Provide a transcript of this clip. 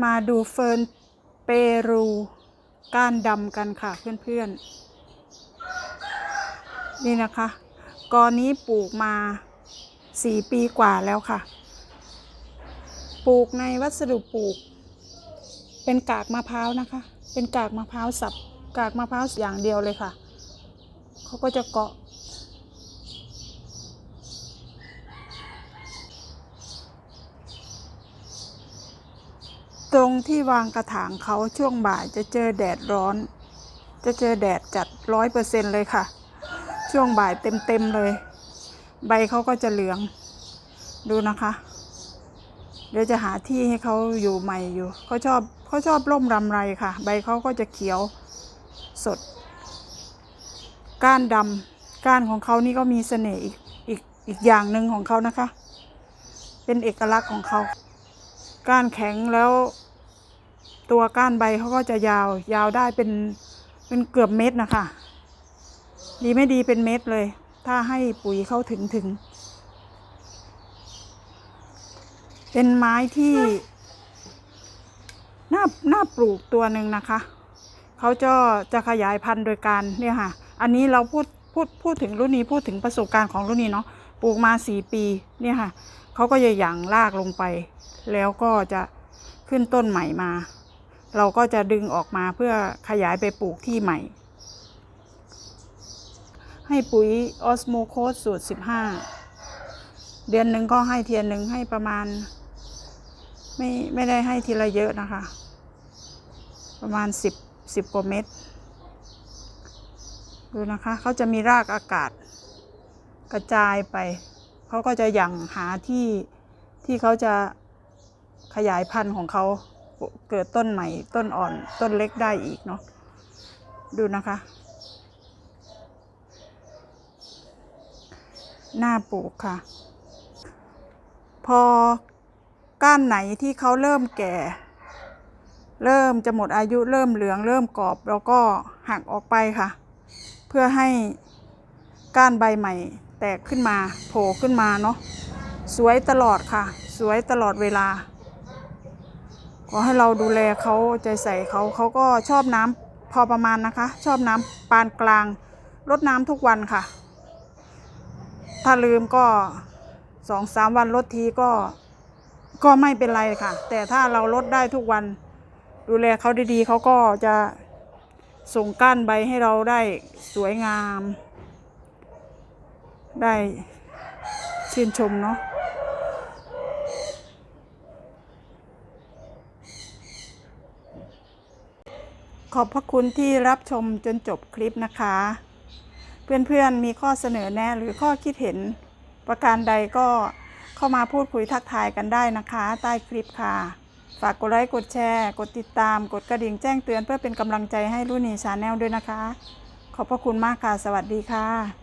มาดูเฟิร์นเปรูก้านดำกันค่ะเพื่อนๆ นี่นะคะ กอนี้ปลูกมาสี่ปีกว่าแล้วค่ะ ปลูกในวัสดุปลูก เป็นกากมะพร้าวนะคะ เป็นกากมะพร้าวสับ กากมะพร้าวอย่างเดียวเลยค่ะ เขาก็จะเกาะ ตรงที่วางกระถางเขาช่วงบ่ายจะเจอแดดร้อน จะเจอแดดจัดร้อยเปอร์เซ็นเลยค่ะ ช่วงบ่ายเต็มๆเลย ใบเขาก็จะเหลือง ดูนะคะ เดี๋ยวจะหาที่ให้เขาอยู่ใหม่อยู่เขาชอบเขาชอบร่มรำไรค่ะ ใบเขาก็จะเขียวสด ก้านดำก้านของเขานี่ก็มีเสน่ห์อีกอีกอีกอย่างหนึ่งของเขานะคะ เป็นเอกลักษณ์ของเขาก้านแข็งแล้ว ตัวก้านใบเขาก็จะยาวยาวได้เป็นเป็นเกือบเม็ดนะคะ ดีไม่ดีเป็นเม็ดเลย ถ้าให้ปุ๋ยเข้าถึงถึง เป็นไม้ที่น่าน่าปลูกตัวหนึ่งนะคะเขาจะจะขยายพันธุ์โดยการเนี่ยค่ะ อันนี้เราพูดพูดพูดถึงรุ่นนี้พูดถึงประสบการณ์ของรุ่นนี้เนาะปลูกมาสี่ปีเนี่ยค่ะเขาก็จะหยั่งรากลงไป แล้วก็จะขึ้นต้นใหม่มา เราก็จะดึงออกมาเพื่อขยายไปปลูกที่ใหม่ ให้ปุ๋ยออสโมโคสสูตร 15 เดือนหนึ่งก็ให้เทียนหนึ่งให้ประมาณ ไม่ไม่ได้ให้ทีละเยอะนะคะ ประมาณ 10 10กว่าเม็ดดูนะคะเขาจะมีรากอากาศกระจายไป เขาก็จะยังหาที่ที่เขาจะขยายพันธุ์ของเขา เกิดต้นใหม่ ต้นอ่อนต้นเล็กได้อีกเนาะดูนะคะ หน้าปลูกค่ะ พอก้านไหนที่เขาเริ่มแก่ เริ่มจะหมดอายุเริ่มเหลือง เริ่มกรอบแล้วก็หักออกไปค่ะ เพื่อให้ก้านใบใหม่ แตกขึ้นมาโผล่ขึ้นมาเนาะสวยตลอดค่ะ สวยตลอดเวลา ขอให้เราดูแลเขาใจใส่เขาเขาก็ชอบน้ำพอประมาณนะคะ ชอบน้ำปานกลางรดน้ำทุกวันค่ะ ถ้าลืมก็สองสามวันลดทีก็ก็ไม่เป็นไรค่ะ แต่ถ้าเราลดได้ทุกวัน ดูแลเขาดีๆเขาก็จะส่งก้านใบให้เราได้สวยงาม ได้ชื่นชมเนาะ ขอบพระคุณที่รับชมจนจบคลิปนะคะ เพื่อนๆมีข้อเสนอแนะหรือข้อคิดเห็น ประการใดก็เข้ามาพูดคุยทักทายกันได้นะคะ ใต้คลิปค่ะ ฝากกดไลค์กดแชร์ กดติดตาม กดกระดิ่งแจ้งเตือนเพื่อเป็นกำลังใจให้รุ่นนีชาแนลด้วยนะคะ ขอบพระคุณมากค่ะ สวัสดีค่ะ